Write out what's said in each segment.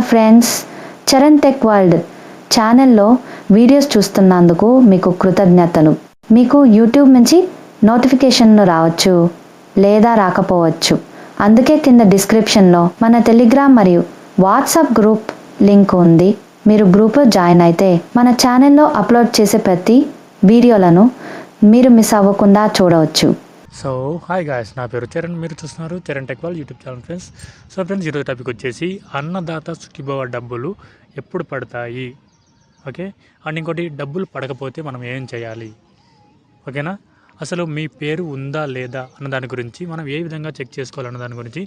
Friends Charan tech world ఛానల్లో videos చూస్తున్నందుకు మీకు కృతజ్ఞతలు. మీకు యూట్యూబ్ నుంచి నోటిఫికేషన్లు రావచ్చు లేదా రాకపోవచ్చు. అందుకే కింద డిస్క్రిప్షన్లో మన టెలిగ్రామ్ మరియు వాట్సాప్ గ్రూప్ లింక్ ఉంది. మీరు గ్రూప్లో జాయిన్ అయితే మన ఛానల్లో అప్లోడ్ చేసే ప్రతి వీడియోలను మీరు మిస్ అవ్వకుండా చూడవచ్చు. సో హాయ్ గాయస్ నా పేరు చరణ్ మీరు చూస్తున్నారు Charan tech world YouTube channel friends. So friends ఈరోజు టాపిక్ వచ్చేసి అన్నదాత సుఖీభవ డబ్బులు ఎప్పుడు పడతాయి? ఓకే అండ్ ఇంకోటి డబ్బులు పడకపోతే మనం ఏం చేయాలి? ఓకేనా అసలు మీ పేరు ఉందా లేదా అన్న దాని గురించి మనం ఏ విధంగా చెక్ చేసుకోవాలన్న దాని గురించి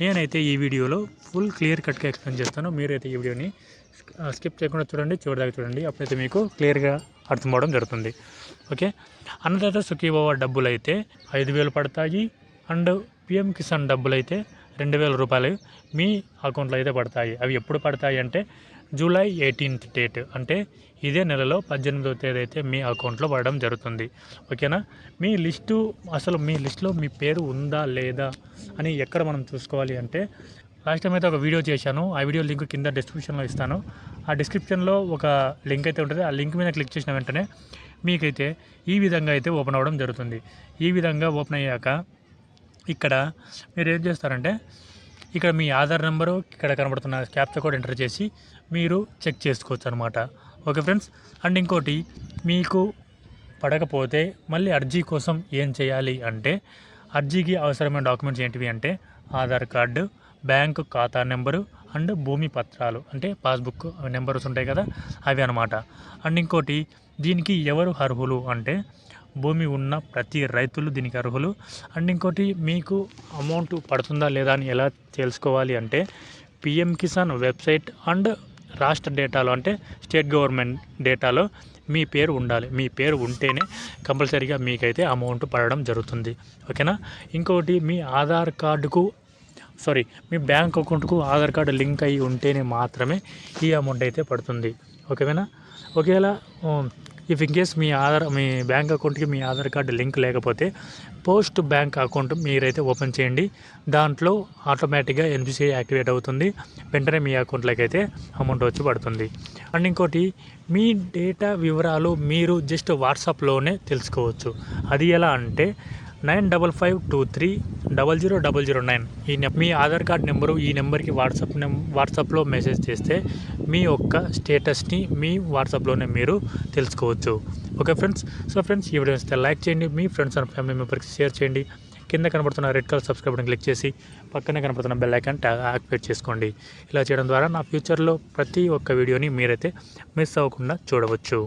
నేనైతే ఈ వీడియోలో ఫుల్ క్లియర్ కట్గా ఎక్స్ప్లెయిన్ చేస్తాను. మీరైతే ఈ వీడియోని స్కిప్ చేయకుండా చూడండి చివరిదాకా చూడండి. అప్పుడైతే మీకు క్లియర్గా అర్థం అవడం జరుగుతుంది. ఓకే? అన్నదాత సుఖీభవ డబ్బులు అయితే ఐదు వేలు పడతాయి అండ్ పిఎం కిసాన్ డబ్బులు అయితే రెండు వేల రూపాయలు మీ అకౌంట్లో అయితే పడతాయి. అవి ఎప్పుడు పడతాయి అంటే జూలై ఎయిటీన్త్ డేట్. అంటే ఇదే నెలలో పద్దెనిమిదవ తేదీ అయితే మీ అకౌంట్లో పడడం జరుగుతుంది. ఓకేనా? మీ లిస్టు అసలు మీ లిస్టులో మీ పేరు ఉందా లేదా అని ఎక్కడ మనం చూసుకోవాలి అంటే లాస్ట్ టైం అయితే ఒక వీడియో చేశాను. ఆ వీడియో లింక్ కింద డిస్క్రిప్షన్లో ఇస్తాను. ఆ డిస్క్రిప్షన్లో ఒక లింక్ అయితే ఉంటుంది. ఆ లింక్ మీద క్లిక్ చేసిన వెంటనే మీకైతే ఈ విధంగా అయితే ఓపెన్ అవ్వడం జరుగుతుంది. ఈ విధంగా ఓపెన్ అయ్యాక ఇక్కడ మీరు ఏం చేస్తారంటే ఇక్కడ మీ ఆధార్ నెంబరు ఇక్కడ కనబడుతున్న క్యాప్చర్ కోడ్ ఎంటర్ చేసి మీరు చెక్ చేసుకోవచ్చు అనమాట ఓకే ఫ్రెండ్స్? అండ్ ఇంకోటి మీకు పడకపోతే మళ్ళీ అర్జీ కోసం ఏం చేయాలి అంటే అర్జీకి అవసరమైన డాక్యుమెంట్స్ ఏంటివి అంటే ఆధార్ కార్డు బ్యాంకు ఖాతా నెంబరు అండ్ భూమి పత్రాలు. అంటే పాస్బుక్ నెంబర్స్ ఉంటాయి కదా అవి అనమాట అండ్ ఇంకోటి దీనికి ఎవరు అర్హులు అంటే భూమి ఉన్న ప్రతి రైతులు దీనికి అర్హులు. అండ్ ఇంకోటి మీకు అమౌంట్ పడుతుందా లేదా అని ఎలా తెలుసుకోవాలి అంటే పిఎం కిసాన్ వెబ్సైట్ అండ్ రాష్ట్ర డేటాలో అంటే స్టేట్ గవర్నమెంట్ డేటాలో మీ పేరు ఉండాలి. మీ పేరు ఉంటేనే కంపల్సరీగా మీకైతే అమౌంట్ పడడం జరుగుతుంది. ఓకేనా? ఇంకోటి మీ ఆధార్ కార్డుకు సారీ మీ బ్యాంక్ అకౌంట్కు ఆధార్ కార్డు లింక్ అయ్యి ఉంటేనే మాత్రమే ఈ అమౌంట్ అయితే పడుతుంది. ఓకేనా? ఒకవేళ ఇఫ్ ఇన్ కేస్ మీ ఆధార్ మీ బ్యాంక్ అకౌంట్కి మీ ఆధార్ కార్డు లింక్ లేకపోతే పోస్ట్ బ్యాంక్ అకౌంట్ మీరైతే ఓపెన్ చేయండి. దాంట్లో ఆటోమేటిక్గా ఎన్బిసిఐ యాక్టివేట్ అవుతుంది. వెంటనే మీ అకౌంట్లోకి అయితే అమౌంట్ వచ్చి పడుతుంది. అండ్ ఇంకోటి మీ డేటా వివరాలు మీరు జస్ట్ వాట్సాప్లోనే తెలుసుకోవచ్చు. అది ఎలా అంటే nine double five two three double zero double zero nine. ఈ నెం మీ ఆధార్ కార్డ్ నెంబరు ఈ నెంబర్కి వాట్సాప్ నెం వాట్సాప్లో మెసేజ్ చేస్తే మీ యొక్క స్టేటస్ని మీ వాట్సాప్లోనే మీరు తెలుసుకోవచ్చు. Okay friends? సో ఫ్రెండ్స్ ఈ వీడియో ఇస్తే లైక్ చేయండి మీ ఫ్రెండ్స్ అండ్ ఫ్యామిలీ మెంబర్స్కి షేర్ చేయండి. కింద కనబడుతున్న red colour subscribe button click చేసి పక్కనే కనబడుతున్న బెల్ ఐకాన్ యాక్టివేట్ చేసుకోండి. ఇలా చేయడం ద్వారా నా ఫ్యూచర్లో ప్రతి ఒక్క వీడియోని మీరైతే మిస్ అవ్వకుండా చూడవచ్చు.